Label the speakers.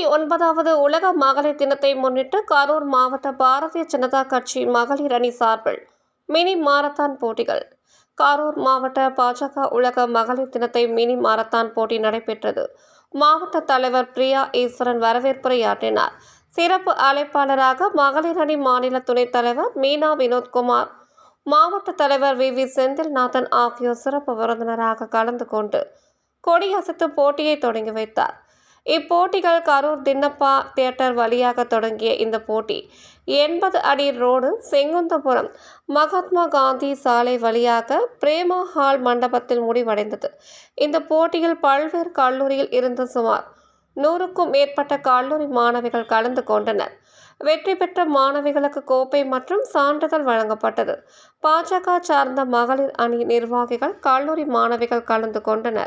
Speaker 1: ஒன்பதாவது உலக மகளிர் தினத்தை முன்னிட்டு கரூர் மாவட்ட பாரதிய ஜனதா கட்சி மகளிர் அணி சார்பில் மினி மாரத்தான் போட்டிகள். கரூர் மாவட்ட பாஜக உலக மகளிர் தினத்தை மினி மாரத்தான் போட்டி நடைபெற்றது. மாவட்ட தலைவர் பிரியா ஈஸ்வரன் வரவேற்புரையாற்றினார் சிறப்பு அழைப்பாளராக மகளிர் அணி மாநில துணைத் தலைவர் மீனா வினோத்குமார் மாவட்ட தலைவர் வி. வி. செந்தில்நாதன் ஆகியோர் சிறப்பு விருந்தினராக கலந்து கொண்டு கொடியசைத்து போட்டியை தொடங்கி வைத்தார். இப்போட்டிகள் கரூர் தின்னப்பா தியேட்டர் வழியாக தொடங்கிய இந்த போட்டி. எண்பது அடி ரோடு செங்குந்தபுரம். மகாத்மா காந்தி சாலை வழியாக பிரேமா ஹால் மண்டபத்தில் முடிவடைந்தது. இந்த போட்டியில் பல்வேறு கல்லூரியில் இருந்து சுமார் நூறுக்கும் மேற்பட்ட கல்லூரி மாணவிகள் கலந்து கொண்டனர். வெற்றி பெற்ற மாணவிகளுக்கு கோப்பை மற்றும் சான்றிதழ் வழங்கப்பட்டது. பாஜக சார்ந்த மகளிர் அணி நிர்வாகிகள் கல்லூரி மாணவிகள் கலந்து கொண்டனர்.